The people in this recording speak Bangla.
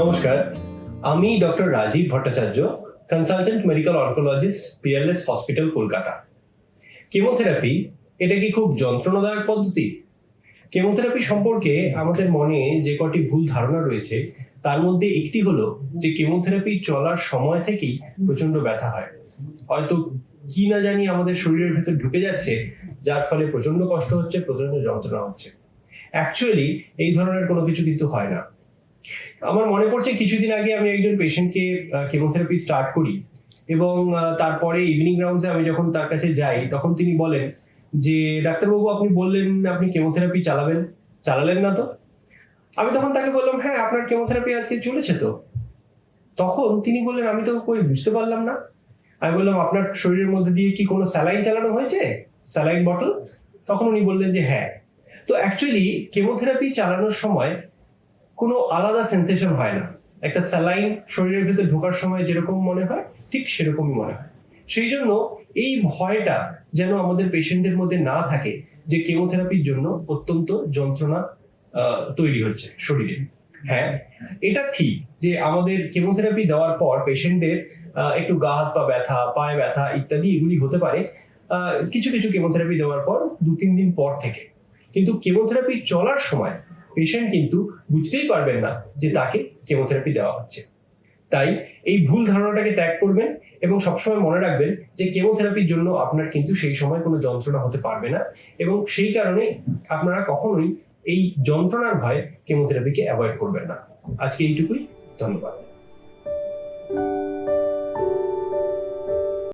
নমস্কার, আমি doctor Rajiv Bhattacharya consultant medical oncologist PLS hospital Kolkata. Chemotherapy এটা কি খুব যন্ত্রণাদায়ক পদ্ধতি? কেমোথেরাপি সম্পর্কে আমাদের মনে যে কটি ভুল ধারণা রয়েছে, তার মধ্যে একটি হলো যে কেমোথেরাপি চলার সময় থেকেই প্রচণ্ড ব্যথা হয়। হয়তো কি না জানি আমাদের শরীরের ভেতর ঢুকে যাচ্ছে, যার ফলে প্রচণ্ড কষ্ট হচ্ছে প্রচণ্ড যন্ত্রণা হচ্ছে। অ্যাকচুয়ালি এই ধরনের কোনো কিছু কিন্তু হয় না। আমার মনে পড়ছে কিছুদিন আগে আমি একজন পেশেন্টকে কেমোথেরাপি স্টার্ট করি এবং তারপরে ইভিনিং রাউন্ডসে আমি যখন তার কাছে যাই, তখন তিনি বলেন যে, ডাক্তারবাবু, আপনি বললেন আপনি কেমোথেরাপি চালাবেন, চালালেন না তো? আমি তখন তাকে বললাম হ্যাঁ আপনার কেমোথেরাপি আজকে চলেছে তো? তখন তিনি বললেন, আমি তো কই বুঝতে পারলাম না। আমি বললাম, আপনার শরীরের মধ্যে দিয়ে কি কোনো স্যালাইন চালানো হয়েছে? স্যালাইন বটল তখন উনি বললেন যে হ্যাঁ। তো অ্যাকচুয়ালি কেমোথেরাপি চালানোর সময় কোনো আলাদা সেন্সেশন হয় না। একটা স্যালাইন শরীরের ভিতরে ঢোকার সময় যেরকম মনে হয়, ঠিক সেরকমই মনে হয়। সেই জন্য এই ভয়টা যেন আমাদের পেশেন্টের মধ্যে না থাকে যে কেমোথেরাপির জন্য অত্যন্ত যন্ত্রণা তৈরি হচ্ছে শরীরে। হ্যাঁ? এটা ঠিক যে আমাদের কেমোথেরাপি দেওয়ার পর পেশেন্টদের একটু গা হাত পা ব্যথা, পায়ে ব্যথা ইত্যাদি এগুলি হতে পারে। কিছু কিছু কেমোথেরাপি দেওয়ার পর দু তিন দিন পর থেকে। কিন্তু কেমোথেরাপি চলার সময় পেশেন্ট কিন্তু বুঝতেই পারবেন না যে তাকে কেমোথেরাপি দেওয়া হচ্ছে। তাই এই ভুল ধারণাটাকে ত্যাগ করবেন এবং সবসময় মনে রাখবেন যে কেমোথেরাপির জন্য আপনার কিন্তু সেই সময় কোনো যন্ত্রণা হতে পারবে না এবং সেই কারণে আপনারা কখনোই এই যন্ত্রণার ভয়ে কেমোথেরাপিকে অ্যাভয়েড করবেন না। আজকে এইটুকুই। ধন্যবাদ।